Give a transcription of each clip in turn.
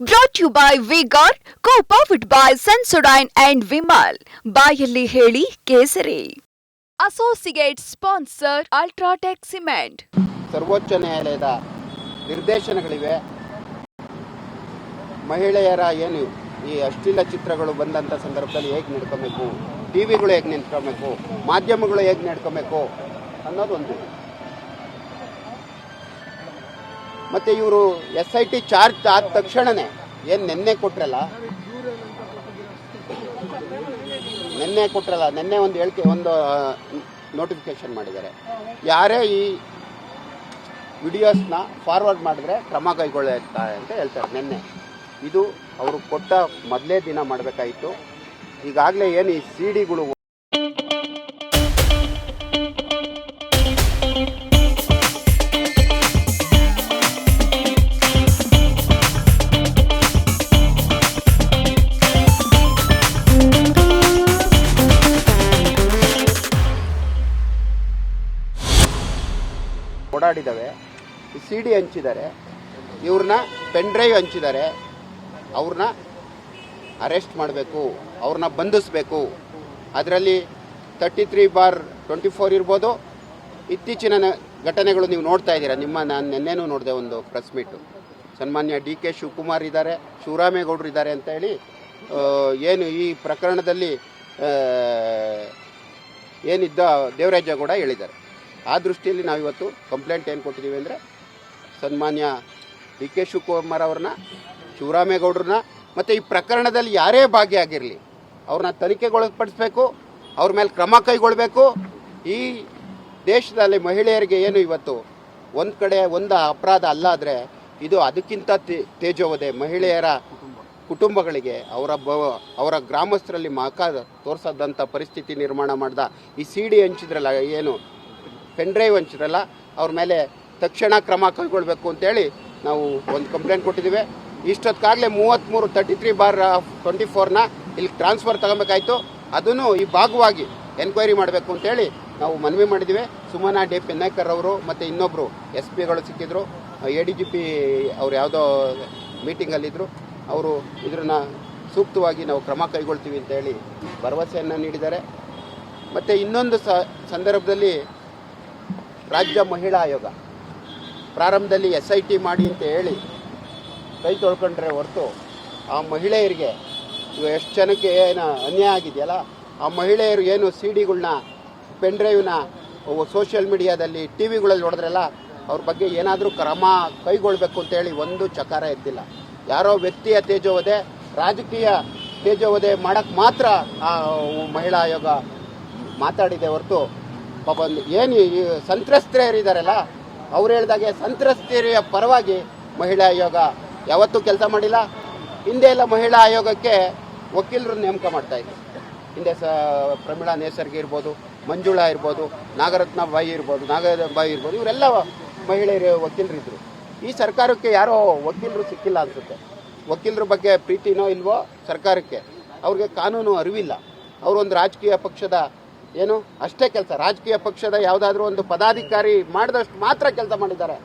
Brought you by vigour co powered by Sensodyne and Vimal ಬಾಯಲ್ಲಿ ಹೇಳಿ ಕೇಸರಿ. Associate sponsor UltraTech cement ಸರ್ವೋಚ್ಚ ನ್ಯಾಯಾಲಯದ ನಿರ್ದೇಶನಗಳಿವೆ. ಮಹಿಳೆಯರ ಏನು ಈ ಅಶ್ಲೀಲ ಚಿತ್ರಗಳು ಬಂದಂಥ ಸಂದರ್ಭದಲ್ಲಿ ಹೇಗೆ ನಡ್ಕೋಬೇಕು? ಟಿ ವಿಗಳು ಹೇಗೆ ನಿಂತ್ಕೋಬೇಕು? ಮಾಧ್ಯಮಗಳು ಹೇಗೆ ನಡ್ಕೋಬೇಕು ಅನ್ನೋದು ಒಂದು ಮತ್ತು ಇವರು ಎಸ್ ಐ ಟಿ ಚಾರ್ಜ್ ಆದ ತಕ್ಷಣವೇ ಏನು ನಿನ್ನೆ ಕೊಟ್ರಲ್ಲ? ನಿನ್ನೆ ಕೊಟ್ರಲ್ಲ, ನಿನ್ನೆ ಒಂದು ಹೇಳಿಕೆ, ಒಂದು ನೋಟಿಫಿಕೇಶನ್ ಮಾಡಿದ್ದಾರೆ. ಯಾರೇ ಈ ವಿಡಿಯೋಸ್ನ ಫಾರ್ವರ್ಡ್ ಮಾಡಿದ್ರೆ ಕ್ರಮ ಕೈಗೊಳ್ಳುತ್ತಾರೆ ಅಂತ ಹೇಳ್ತಾರೆ ನಿನ್ನೆ. ಇದು ಅವರು ಕೊಟ್ಟ ಮೊದಲೇ ದಿನ ಮಾಡಬೇಕಾಯಿತು ಈಗಾಗಲೇ ಏನು ಈ ಸಿ ಓಡಾಡಿದ್ದಾವೆ ಸಿ ಡಿ ಹಂಚಿದ್ದಾರೆ. ಇವ್ರನ್ನ ಪೆನ್ ಡ್ರೈವ್ ಹಂಚಿದ್ದಾರೆ. ಅವ್ರನ್ನ ಅರೆಸ್ಟ್ ಮಾಡಬೇಕು. ಅವ್ರನ್ನ ಬಂಧಿಸಬೇಕು. ಅದರಲ್ಲಿ thirty three bar twenty four ಇರ್ಬೋದು. ಇತ್ತೀಚಿನ ಘಟನೆಗಳು ನೀವು ನೋಡ್ತಾ ಇದ್ದೀರಾ. ನಿಮ್ಮ ನಾನು ನಿನ್ನೆನೂ ನೋಡಿದೆ ಒಂದು ಪ್ರೆಸ್ ಮೀಟು ಸನ್ಮಾನ್ಯ ಡಿ ಕೆ ಶಿವಕುಮಾರ್ ಇದ್ದಾರೆ. ಶಿವರಾಮೇಗೌಡರು ಇದ್ದಾರೆ ಅಂತ ಹೇಳಿ ಏನು ಈ ಪ್ರಕರಣದಲ್ಲಿ ಏನಿದ್ದ ದೇವರಾಜ ದೇವರಾಜೇಗೌಡ ಹೇಳಿದ್ದಾರೆ. ಆ ದೃಷ್ಟಿಯಲ್ಲಿ ನಾವಿವತ್ತು ಕಂಪ್ಲೇಂಟ್ ಏನು ಕೊಟ್ಟಿದ್ದೀವಿ ಅಂದರೆ ಸನ್ಮಾನ್ಯ ಡಿ ಕೆ ಶಿವಕುಮಾರ್ ಅವ್ರನ್ನ, ಶಿವರಾಮೇಗೌಡ್ರನ್ನ ಮತ್ತು ಈ ಪ್ರಕರಣದಲ್ಲಿ ಯಾರೇ ಭಾಗಿಯಾಗಿರಲಿ, ಅವ್ರನ್ನ ತನಿಖೆಗೊಳಪಡಿಸ್ಬೇಕು, ಅವ್ರ ಮೇಲೆ ಕ್ರಮ ಕೈಗೊಳ್ಳಬೇಕು ಈ ದೇಶದಲ್ಲಿ ಮಹಿಳೆಯರಿಗೆ ಏನು ಇವತ್ತು ಒಂದು ಕಡೆ ಒಂದು ಅಪರಾಧ ಅಲ್ಲ ಆದರೆ ಇದು ಅದಕ್ಕಿಂತ ತೇಜೋವದೆ ಮಹಿಳೆಯರ ಕುಟುಂಬಗಳಿಗೆ ಅವರ ಬ, ಅವರ ಗ್ರಾಮಸ್ಥರಲ್ಲಿ ಮಕ ತೋರಿಸದಂಥ ಪರಿಸ್ಥಿತಿ ನಿರ್ಮಾಣ ಮಾಡಿದ ಈ ಸಿ ಡಿ ಹಂಚಿದ್ರಲ್ಲ, ಏನು ಪೆನ್ ಡ್ರೈವ್ ಹಂಚಿದ್ರಲ್ಲ ಅವ್ರ ಮೇಲೆ ತಕ್ಷಣ ಕ್ರಮ ಕೈಗೊಳ್ಬೇಕು ಅಂತೇಳಿ ನಾವು ಒಂದು ಕಂಪ್ಲೇಂಟ್ ಕೊಟ್ಟಿದ್ದೀವಿ. ಇಷ್ಟೊತ್ತಾಗಲೇ ಮೂವತ್ತ್ಮೂರು ತರ್ಟಿ ತ್ರೀ ಬಾರ್ ಟ್ವೆಂಟಿ ಫೋರ್ನ ಇಲ್ಲಿ ಟ್ರಾನ್ಸ್ಫರ್ ತಗೊಬೇಕಾಯ್ತು. ಅದನ್ನು ಈ ಭಾಗವಾಗಿ ಎನ್ಕ್ವೈರಿ ಮಾಡಬೇಕು ಅಂತೇಳಿ ನಾವು ಮನವಿ ಮಾಡಿದ್ದೀವಿ. ಸುಮನಾ ಡಿ ಪಿ ನಾಯ್ಕರ್ ಅವರು ಮತ್ತು ಇನ್ನೊಬ್ಬರು ಎಸ್ ಪಿಗಳು ಸಿಕ್ಕಿದ್ರು. ಎ ಡಿ ಜಿ ಪಿ ಅವ್ರು ಯಾವುದೋ ಮೀಟಿಂಗಲ್ಲಿದ್ದರು ಅವರು ಇದನ್ನ ಸೂಕ್ತವಾಗಿ ನಾವು ಕ್ರಮ ಕೈಗೊಳ್ತೀವಿ ಅಂತೇಳಿ ಭರವಸೆಯನ್ನು ನೀಡಿದ್ದಾರೆ. ಮತ್ತು ಇನ್ನೊಂದು ಸಂದರ್ಭದಲ್ಲಿ ರಾಜ್ಯ ಮಹಿಳಾ ಆಯೋಗ. ಪ್ರಾರಂಭದಲ್ಲಿ ಎಸ್ ಐ ಟಿ ಮಾಡಿ ಅಂತ ಹೇಳಿ ಕೈ ತೊಳ್ಕೊಂಡ್ರೆ ಹೊರತು ಆ ಮಹಿಳೆಯರಿಗೆ ಇವಾಗ ಎಷ್ಟು ಜನಕ್ಕೆ ಏನು ಅನ್ಯಾಯ ಆಗಿದೆಯಲ್ಲ, ಆ ಮಹಿಳೆಯರು ಏನು ಸಿ ಡಿಗಳನ್ನ ಪೆನ್ ಡ್ರೈವ್ನ ಸೋಷಿಯಲ್ ಮೀಡಿಯಾದಲ್ಲಿ ಟಿ ವಿಗಳಲ್ಲಿ ನೋಡಿದ್ರಲ್ಲ, ಅವ್ರ ಬಗ್ಗೆ ಏನಾದರೂ ಕ್ರಮ ಕೈಗೊಳ್ಬೇಕು ಅಂತೇಳಿ ಒಂದು ಚಕಾರ ಎದ್ದಿಲ್ಲ ಯಾರೋ ವ್ಯಕ್ತಿಯ ತೇಜೋವಧೆ, ರಾಜಕೀಯ ತೇಜೋವಧೆ ಮಾಡೋಕ್ಕೆ ಮಾತ್ರ ಆ ಮಹಿಳಾ ಆಯೋಗ ಮಾತಾಡಿದೆ ಹೊರತು ಪಾಪ ಏನು ಈ ಸಂತ್ರಸ್ತೆಯರಿದ್ದಾರಲ್ಲ ಅವ್ರು ಹೇಳಿದಾಗೆ ಸಂತ್ರಸ್ತೆಯ ಪರವಾಗಿ ಮಹಿಳಾ ಆಯೋಗ ಯಾವತ್ತೂ ಕೆಲಸ ಮಾಡಿಲ್ಲ. ಹಿಂದೆ ಎಲ್ಲ ಮಹಿಳಾ ಆಯೋಗಕ್ಕೆ ವಕೀಲರು ನೇಮಕ ಮಾಡ್ತಾ ಇದ್ರು. ಹಿಂದೆ ಸ ಪ್ರಮೀಳಾ ನೇಸರ್ಗಿ ಇರ್ಬೋದು, ಮಂಜುಳಾ ಇರ್ಬೋದು, ನಾಗರತ್ನ ಬಾಯಿ ಇರ್ಬೋದು ನಾಗ ಬಾಯಿ ಇರ್ಬೋದು, ಇವರೆಲ್ಲ ಮಹಿಳೆಯರು ವಕೀಲರಿದ್ದರು ಈ ಸರ್ಕಾರಕ್ಕೆ ಯಾರೋ ವಕೀಲರು ಸಿಕ್ಕಿಲ್ಲ ಅನಿಸುತ್ತೆ. ವಕೀಲರ ಬಗ್ಗೆ ಪ್ರೀತಿನೋ ಇಲ್ವೋ ಸರ್ಕಾರಕ್ಕೆ, ಅವ್ರಿಗೆ ಕಾನೂನು ಅರಿವಿಲ್ಲ. ಅವರೊಂದು ರಾಜಕೀಯ ಪಕ್ಷದ ಏನು? ಅಷ್ಟೇ ಕೆಲಸ. ರಾಜಕೀಯ ಪಕ್ಷದ ಯಾವುದಾದ್ರೂ ಒಂದು ಪದಾಧಿಕಾರಿ ಮಾಡಿದಷ್ಟು ಮಾತ್ರ ಕೆಲಸ ಮಾಡಿದ್ದಾರೆ.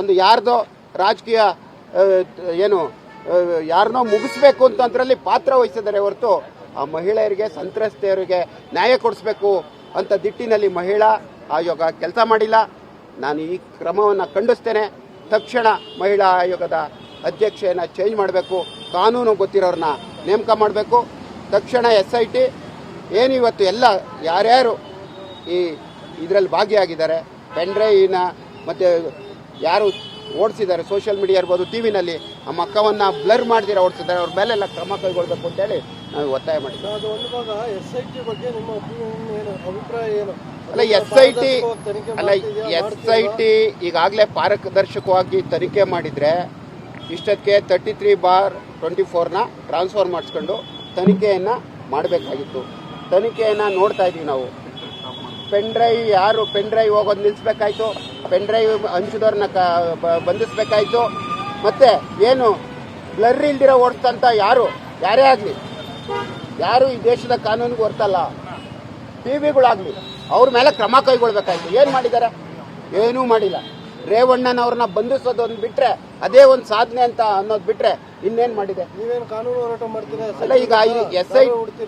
ಒಂದು ಯಾರ್ದೋ ರಾಜಕೀಯ ಏನು ಯಾರನ್ನೋ ಮುಗಿಸ್ಬೇಕು ಅಂತ ಅದರಲ್ಲಿ ಪಾತ್ರ ವಹಿಸಿದ್ದಾರೆ ಹೊರತು ಆ ಮಹಿಳೆಯರಿಗೆ ಸಂತ್ರಸ್ತೆಯವರಿಗೆ ನ್ಯಾಯ ಕೊಡಿಸ್ಬೇಕು ಅಂತ ದಿಟ್ಟಿನಲ್ಲಿ ಮಹಿಳಾ ಆಯೋಗ ಕೆಲಸ ಮಾಡಿಲ್ಲ. ನಾನು ಈ ಕ್ರಮವನ್ನು ಖಂಡಿಸ್ತೇನೆ. ತಕ್ಷಣ ಮಹಿಳಾ ಆಯೋಗದ ಅಧ್ಯಕ್ಷೆಯನ್ನು ಚೇಂಜ್ ಮಾಡಬೇಕು. ಕಾನೂನು ಗೊತ್ತಿರೋರನ್ನ ನೇಮಕ ಮಾಡಬೇಕು. ತಕ್ಷಣ ಎಸ್ ಐ ಟಿ ಏನು ಇವತ್ತು ಎಲ್ಲ ಯಾರ್ಯಾರು ಈ ಇದರಲ್ಲಿ ಭಾಗಿಯಾಗಿದ್ದಾರೆ ಪೆಂಡ್ರೈವಿನ ಡ್ರೈವ್ನ ಮತ್ತು ಯಾರು ಓಡಿಸಿದ್ದಾರೆ ಸೋಷಿಯಲ್ ಮೀಡಿಯಾ ಇರ್ಬೋದು ಟಿ ವಿನಲ್ಲಿ ಆ ಮಕ್ಕವನ್ನು ಬ್ಲರ್ ಮಾಡ್ದಿರ ಓಡಿಸಿದ್ದಾರೆ ಅವ್ರ ಮೇಲೆಲ್ಲ ಕ್ರಮ ಕೈಗೊಳ್ಬೇಕು ಅಂತೇಳಿ ನಾವು ಒತ್ತಾಯ ಮಾಡಿದ್ದೀವಿ ನಿಮ್ಮ ಅಲ್ಲ ಎಸ್ ಐ ಟಿ ಅಲ್ಲ? ಎಸ್ ಐ ಟಿ ಈಗಾಗಲೇ ಪಾರದರ್ಶಕವಾಗಿ ತನಿಖೆ ಮಾಡಿದರೆ ಇಷ್ಟಕ್ಕೆ ತರ್ಟಿ ತ್ರೀ ಬಾರ್ ಟ್ವೆಂಟಿ ಫೋರ್ನ ಟ್ರಾನ್ಸ್ಫರ್ ಮಾಡಿಸ್ಕೊಂಡು ತನಿಖೆಯನ್ನು ಮಾಡಬೇಕಾಗಿತ್ತು. ತನಿಖೆಯನ್ನು ನೋಡ್ತಾ ಇದ್ದೀವಿ ನಾವು. ಪೆನ್ ಡ್ರೈವ್ ಯಾರು ಪೆನ್ ಡ್ರೈವ್ ಹೋಗೋದು ನಿಲ್ಲಿಸ್ಬೇಕಾಯ್ತು ಪೆನ್ ಡ್ರೈವ್ ಹಂಚಿದವ್ರನ್ನ ಬಂಧಿಸ್ಬೇಕಾಯ್ತು. ಮತ್ತೆ ಏನು, ಬ್ಲರ್ ಇಲ್ದಿರೋ ಓಡಿಸ್ತಂತ ಯಾರು? ಯಾರೇ ಆಗಲಿ. ಯಾರು ಈ ದೇಶದ ಕಾನೂನಿಗೆ ಹೊರ್ತಲ್ಲ. ಟಿ ವಿಗಳಾಗಲಿ. ಅವ್ರ ಮೇಲೆ ಕ್ರಮ ಕೈಗೊಳ್ಬೇಕಾಯ್ತು. ಏನು ಮಾಡಿದ್ದಾರೆ? ಏನೂ ಮಾಡಿಲ್ಲ. ರೇವಣ್ಣನವ್ರನ್ನ ಬಂಧಿಸೋದು ಒಂದು ಬಿಟ್ರೆ ಅದೇ ಒಂದು ಸಾಧನೆ ಅಂತ ಅನ್ನೋದು ಬಿಟ್ರೆ ಇನ್ನೇನ್ ಮಾಡಿದೆ? ನೀವೇನು ಕಾನೂನು ಹೋರಾಟ ಮಾಡ್ತೀರಾ? ಅಲ್ಲ ಈಗ ಎಸ್ ಐ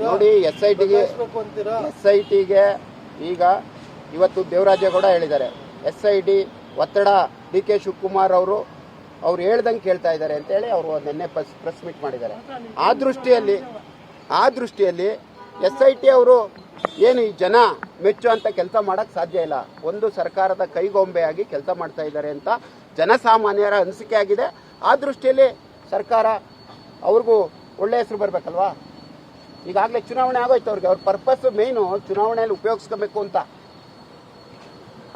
ನೋಡಿ ಎಸ್ ಐ ಟಿಗೆ ಎಸ್ ಐ ಟಿಗೆ ಈಗ ಇವತ್ತು ದೇವರಾಜೇಗೌಡ ಹೇಳಿದ್ದಾರೆ. ಎಸ್ ಐ ಡಿ ಒತ್ತಡ ಡಿ ಕೆ ಶಿವಕುಮಾರ್ ಅವರು ಅವ್ರು ಹೇಳ್ದಂಗೆ ಕೇಳ್ತಾ ಇದ್ದಾರೆ ಅಂತೇಳಿ ಅವರು ನಿನ್ನೆ ಪ್ರೆಸ್ ಪ್ರೆಸ್ ಮೀಟ್ ಮಾಡಿದ್ದಾರೆ. ಆ ದೃಷ್ಟಿಯಲ್ಲಿ ಆ ದೃಷ್ಟಿಯಲ್ಲಿ ಎಸ್ ಐ ಟಿ ಅವರು ಏನು ಈ ಜನ ಮೆಚ್ಚು ಅಂತ ಕೆಲಸ ಮಾಡೋಕ್ಕೆ ಸಾಧ್ಯ ಇಲ್ಲ. ಒಂದು ಸರ್ಕಾರದ ಕೈಗೊಂಬೆಯಾಗಿ ಕೆಲಸ ಮಾಡ್ತಾ ಇದ್ದಾರೆ ಅಂತ ಜನಸಾಮಾನ್ಯರ ಅನಿಸಿಕೆ ಆಗಿದೆ. ಆ ದೃಷ್ಟಿಯಲ್ಲಿ ಸರ್ಕಾರ ಅವ್ರಿಗೂ ಒಳ್ಳೆ ಹೆಸರು ಬರಬೇಕಲ್ವಾ? ಈಗಾಗಲೇ ಚುನಾವಣೆ ಆಗೋಯ್ತು ಅವ್ರಿಗೆ. ಅವ್ರ ಪರ್ಪಸ್ ಮೇಯ್ನು ಚುನಾವಣೆಯಲ್ಲಿ ಉಪಯೋಗಿಸ್ಕೋಬೇಕು ಅಂತ.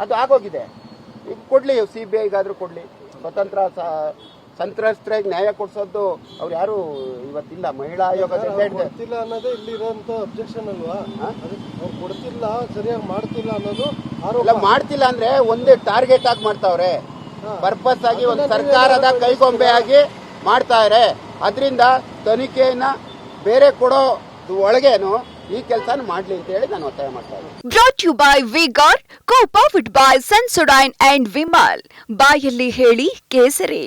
ಅದು ಆಗೋಗಿದೆ. ಈಗ ಕೊಡಲಿ ಸಿ ಬಿ ಐಗಾದರೂ ಕೊಡಲಿ. ಸ್ವತಂತ್ರ ಸಂತ್ರಸ್ತರಿಗೆ ನ್ಯಾಯ ಕೊಡಿಸೋದು ಅವ್ರು ಯಾರು ಇವತ್ತಿಲ್ಲ? ಮಹಿಳಾ ಆಯೋಗ ಕೊಡ್ತಿಲ್ಲ ಅನ್ನೋದೇ ಇಲ್ಲಿ ಅಬ್ಜೆಕ್ಷನ್ ಅಲ್ವಾ? ಅವ್ರು ಕೊಡ್ತಿಲ್ಲ ಸರಿಯಾಗಿ ಮಾಡ್ತಿಲ್ಲ ಅನ್ನೋದು ಆರೋಪ. ಎಲ್ಲ ಮಾಡ್ತಿಲ್ಲ ಅಂದ್ರೆ ಒಂದೇ ಟಾರ್ಗೆಟ್ ಆಗಿ ಮಾಡ್ತಾವ್ರೆ. ಪರ್ಪಸ್ ಆಗಿ ಒಂದು ಸರ್ಕಾರದ ಕೈಗೊಂಬೆಯಾಗಿ ಮಾಡ್ತಾರೆ ಅದರಿಂದ ತನಿಖೆಯನ್ನ ಬೇರೆ ಕೊಡೋ ಒಳಗೇನು ಈ ಕೆಲಸ ಮಾಡ್ಲಿ ಅಂತ ಹೇಳಿ ನಾನು ಒತ್ತಾಯ ಮಾಡ್ತಾ ಇದ್ದೀನಿ. Brought you by vigour co powered by Sensodyne and Vimal ಬಾಯಲ್ಲಿ ಹೇಳಿ ಕೇಸರಿ.